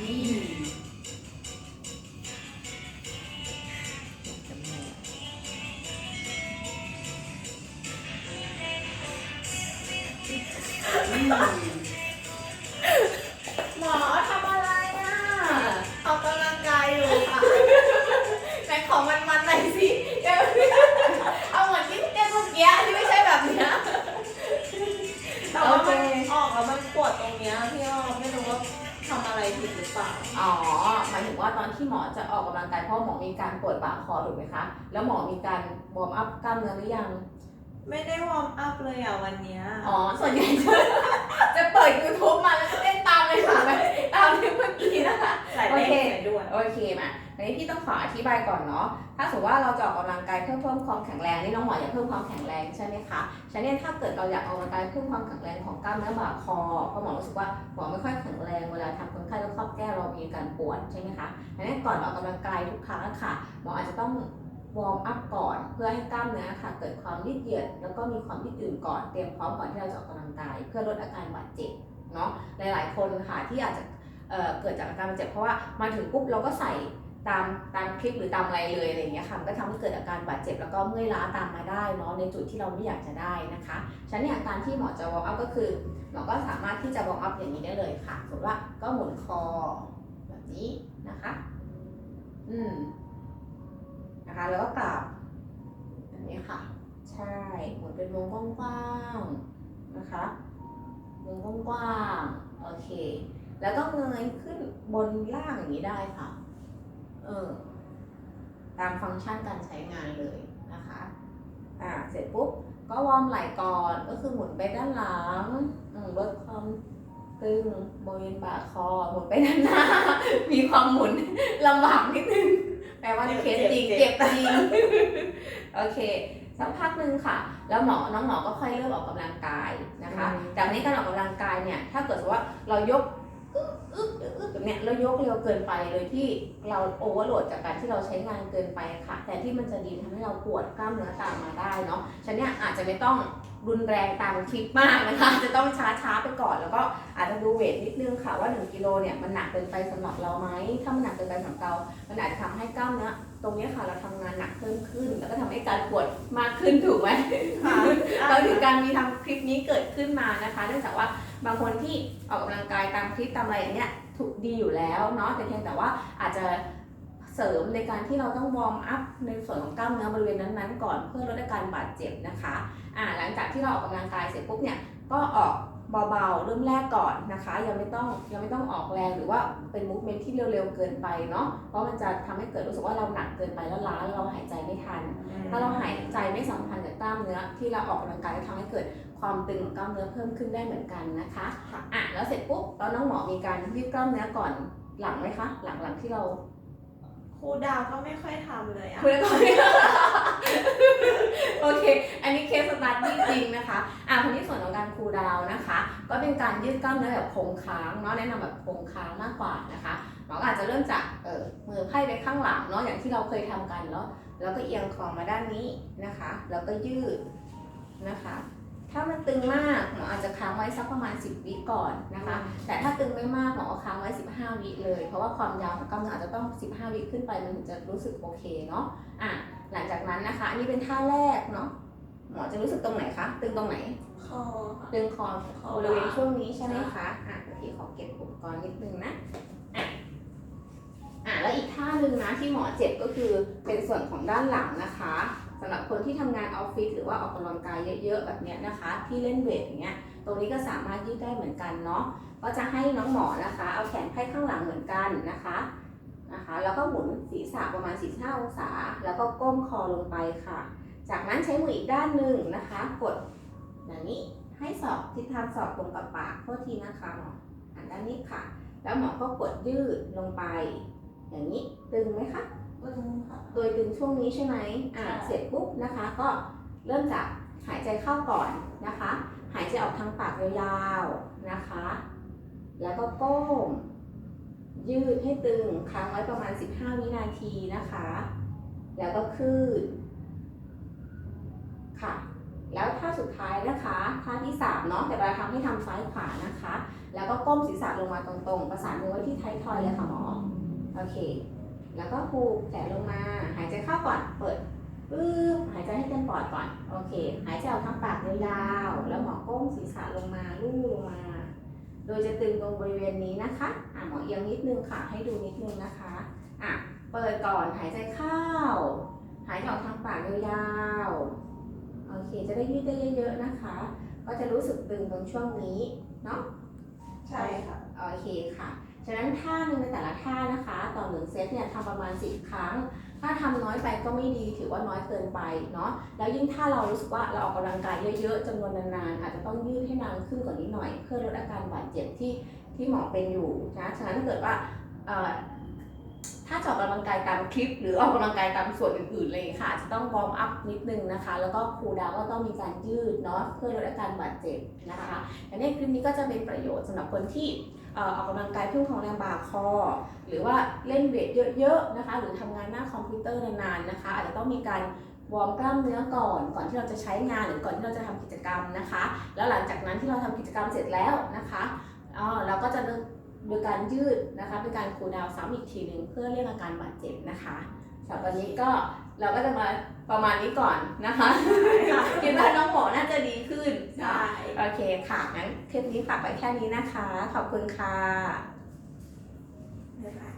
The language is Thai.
นี่ ราะหมอมีการปวดบ่าคอถูกไหมคะ แล้วหมอมีการวอร์มอัพกล้ามเนื้อหรือยัง ไม่ได้วอร์มอัพเลยอะวันเนี้ยอ๋อ ส่วนใหญ่จะจะเปิด YouTube มาแล้วก็เต้นตามเลยค่ะแบบตามที่เมื่อกี้นะคะใส่เต้นโอเคใส่ด้วยโอเคมาทีนี้พี่ต้องขออธิบายก่อนเนาะ ถ้าสมมติว่าเราจะออกกำลังกายเพื่อเพิ่มความแข็งแรงนี่น้องหมออยากเพิ่มความแข็งแรงใช่ไหมคะ ฉะนั้นถ้าเกิดเราอยากออกกำลังกายเพิ่มความแข็งแรงของกล้ามเนื้อบ่าคอเพราะหมอรู้สึกว่าหมอไม่ค่อยแข็งแรงเวลาทำ ใช่ไหมคะฉะนั้นก่อนออกกำลังกายทุกครั้งค่ะหมออาจจะต้องวอร์มอัพก่อนเพื่อให้กล้ามเนื้อค่ะ เกิดความยืดเหยียดแล้วก็มีความยืดหยุ่นก่อนเตรียมพร้อมก่อนที่เราจะออกกำลังกาย เพื่อลดอาการบาดเจ็บเนาะหลาย ๆ คนค่ะที่อาจจะเเกิดจากอาการบาดเจ็บเพราะว่ามาถึงปุ๊บเราก็ใส่ตามตามคลิปหรือตามอะไรเลยอะไรอย่างเงี้ยค่ะมันก็ทำให้เกิดอาการบาดเจ็บแล้วก็เมื่อยล้าตามมาได้เนาะในจุดที่เราไม่อยากจะได้นะคะฉะนั้นเนี่ยการที่หมอจะวอร์มอัพก็คือหมอก็สามารถที่จะวอร์มอัพอย่างนี้ได้เลยค่ะสมมติว่าก็หมุนคอ นี้นะคะ อืม นะคะ แล้วก็กลับแบบนี้ค่ะ ใช่หมุนเป็นวงกว้างๆนะคะ วงกว้างๆ โอเค แล้วก็เงยขึ้นบนล่างอย่างนี้ได้ค่ะ เออ ตามฟังก์ชันการใช้งานเลยนะคะ อ่า เสร็จปุ๊บ ก็วอร์มไหล่ก่อน ก็คือหมุนไปด้านหลังลดความ ตึงบริเวณบ่าคอหมุนไปด้านหน้า มีความหมุนลำบากนิดนึงแปลว่าในเคสจริงเจ็เจ็บบเจ็บจริงโอเคสักพักหนึ่งค่ะ แล้วหมอน้องหมอก็ค่อยเริ่มออกกำลังกายนะคะ จากนี้การออกกำลังกายเนี่ย ถ้าเกิดสมมุติว่าเรายกอึ๊บอึ๊บอึ๊บแบบเนี้ยแล้วยกเร็วเกินไปเลยที่เราโอเวอร์โหลดจากการที่เราใช้งานเกินไปค่ะ แต่ที่มันจะดีทำให้เราปวดกล้ามเนื้อตามมาได้เนาะฉะนั้นเนี่ยอาจจะไม่ต้อง รุนแรงตามคลิปมากนะคะ จะต้องช้าช้าๆไปก่อนแล้วก็อาจจะดูเวทนิดนึงค่ะว่า 1กิโลเนี่ยมันหนักเกินไปสำหรับเราไหมถ้ามันหนักเกินไปสำหรับเรามันอาจจะทำให้กล้ามเนื้อตรงเนี้ยค่ะเราทำงานหนักเพิ่มขึ้น แล้วก็ทำให้การปวดมากขึ้นถูกไหมค่ะเราถึงการมีทำคลิปนี้เกิดขึ้นมานะคะเนื่องจากว่าบางคนที่ออกกำลังกายตามคลิปตามอะไรอย่างเงี้ยถูกดีอยู่แล้วเนาะแต่เพียงแต่ว่าอาจจะ เสริมในการที่เราต้องวอร์มอัพในส่วนของกล้ามเนื้อบริเวณนั้นๆก่อนเพื่อลดอาการบาดเจ็บนะคะอ่าหลังจากที่เราออกกำลังกายเสร็จปุ๊บเนี่ยก็ออกเบาๆเริ่มแรกก่อนนะคะ ยังไม่ต้องยังไม่ต้องออกแรงหรือว่าเป็นมูฟเมนที่เร็วๆเกินไปเนาะเพราะมันจะทำให้เกิดรู้สึกว่าเราหนักเกินไปแล้วล้าแล้วเราหายใจไม่ทัน ถ้าเราหายใจไม่สัมพันธ์กับกล้ามเนื้อที่เราออกกำลังกายจะทำให้เกิดความตึงของกล้ามเนื้อเพิ่มขึ้นได้เหมือนกันนะคะค่ะอะแล้วเสร็จปุ๊บแล้วน้องหมอมีการยืดกล้ามเนื้อก่อนหลังไหมคะ หลังหลังที่เรา ครูดาวก็ไม่ค่อยทำเลยอะ คุยกันก่อนโอเค อันนี้เคสสตาร์ทจริงๆนะคะ อะทีนี้ส่วนของการคูลดาวน์นะคะ ก็เป็นการยืดกล้ามเนื้อแบบโคงค้างเนาะ แนะนำแบบโคงค้างมากกว่านะคะหมอก็อาจจะเริ่มจากเออมือไพ่ไปข้างหลังเนาะ อย่างที่เราเคยทำกันเนาะ แล้วก็เอียงคอมาด้านนี้นะคะ แล้วก็ยืดนะคะ ถ้ามันตึงมากหมออาจจะค้างไว้สักประมาณ 10 วิก่อนนะคะ แต่ถ้าตึงไม่มากหมอเอาค้างไว้ 15 วิเลย เพราะว่าความยาวของกล้ามเนื้ออาจจะต้อง 15 วิขึ้นไปมันถึงจะรู้สึกโอเคเนาะอะหลังจากนั้นนะคะ อันนี้เป็นท่าแรกเนาะหมอจะรู้สึกตรงไหนคะตึงตรงไหนคอค่ะดึงคอคอบริเวณช่วงนี้ใช่ไหมคะอะเดี๋ยวพี่ขอเก็บอุปกรณ์นิดนึงนะอะอะแล้วอีกท่าหนึ่งนะที่หมอเจ็บก็คือเป็นส่วนของด้านหลังนะคะ สำหรับคนที่ทำงานออฟฟิศหรือว่าออกกำลังกายเยอะๆแบบเนี้ยนะคะ ที่เล่นเวทอย่างเงี้ยตรงนี้ก็สามารถยืดได้เหมือนกันเนาะก็จะให้น้องหมอนะคะ เอาแขนไขว้ข้างหลังเหมือนกันนะคะนะคะ แล้วก็หมุนศีรษะประมาณ 45 องศา แล้วก็ก้มคอลงไปค่ะ จากนั้นใช้มืออีกด้านหนึ่งนะคะ กดอย่างนี้ให้ศอกทิศทางศอกตรงกับปากโทษทีนะคะหมอหันด้านนี้ค่ะ แล้วหมอก็กดยืดลงไป อย่างนี้ตึงไหมคะ โดยดึงช่วงนี้ใช่ไหมอ่าใช่เสร็จปุ๊บนะคะ ก็เริ่มจากหายใจเข้าก่อนนะคะ หายใจออกทางปากยาวๆนะคะ แล้วก็ก้ม ยืดให้ตึงค้างไว้ประมาณ 15 วินาทีนะคะ แล้วก็ขึ้นค่ะ แล้วท่าสุดท้ายนะคะท่าที่3เนาะแต่เราทำให้ทำซ้ายขวานะคะ แล้วก็ก้มศีรษะลงมาตรงๆ ประสานมือไว้ที่ท้ายทอยเลยค่ะหมอ โอเค แล้วก็ผูกแขนลงมา หายใจเข้าก่อน เปิดปึ๊บหายใจให้เต็มปอดก่อน โอเค หายใจออกทางปากยาวๆ แล้วหมอก้มศีรษะลงมาลู่ลงมา โดยจะตึงตรงบริเวณนี้นะคะ อะหมอเอียงนิดนึงค่ะ ให้ดูนิดนึงนะคะ อะ เปิดก่อน หายใจเข้า หายใจออกทางปากยาวๆ โอเค จะได้ยืดได้เยอะๆนะคะ ก็จะรู้สึกตึงตรงช่วงนี้ เนาะ ใช่ค่ะ โอเคค่ะฉะนั้นท่าหนึ่งในแต่ละท่านะคะ ต่อหนึ่งเซตเนี่ยทำประมาณ 10 ครั้ง ถ้าทำน้อยไปก็ไม่ดีถือว่าน้อยเกินไปเนาะแล้วยิ่งถ้าเรารู้สึกว่าเราออกกำลังกายเยอะๆจำนวนนานๆ อาจจะต้องยืดให้นานขึ้นกว่านี้หน่อย เพื่อลดอาการบาดเจ็บที่ที่หมอเป็นอยู่นะฉะนั้นถ้าเกิดว่า ถ้าจะออกกำลังกายตามคลิป หรือออกกำลังกายตามส่วนอื่นๆเลยค่ะจะต้องวอร์มอัพนิดนึงนะคะ แล้วก็คูลดาวก็ต้องมีการยืดเนาะเพื่อลดอาการบาดเจ็บนะคะอันนี้คลิปนี้ก็จะเป็นประโยชน์สำหรับคนที่เอ่อออกกำลังกายเพิ่มของแรงบ่าคอ หรือว่าเล่นเวทเยอะๆนะคะ หรือทำงานหน้าคอมพิวเตอร์นานๆนะคะ อาจจะต้องมีการวอร์มกล้ามเนื้อก่อนก่อนที่เราจะใช้งานหรือก่อนที่เราจะทำกิจกรรมนะคะ แล้วหลังจากนั้นที่เราทำกิจกรรมเสร็จแล้วนะคะอ๋อเราก็จะ โดยการยืดนะคะเป็นการคูลดาวน์ซ้ำอีกทีหนึ่งเพื่อเลี่ยงอาการบาดเจ็บนะคะสำหรับวันนี้ก็เราก็จะมาประมาณนี้ก่อนนะคะคิดว่าน้องหมอน่าจะดีขึ้นใช่เนาะโอเคค่ะงั้นคลิปนี้ฝากไว้แค่นี้นะคะ ขอบคุณค่ะบ๊ายบาย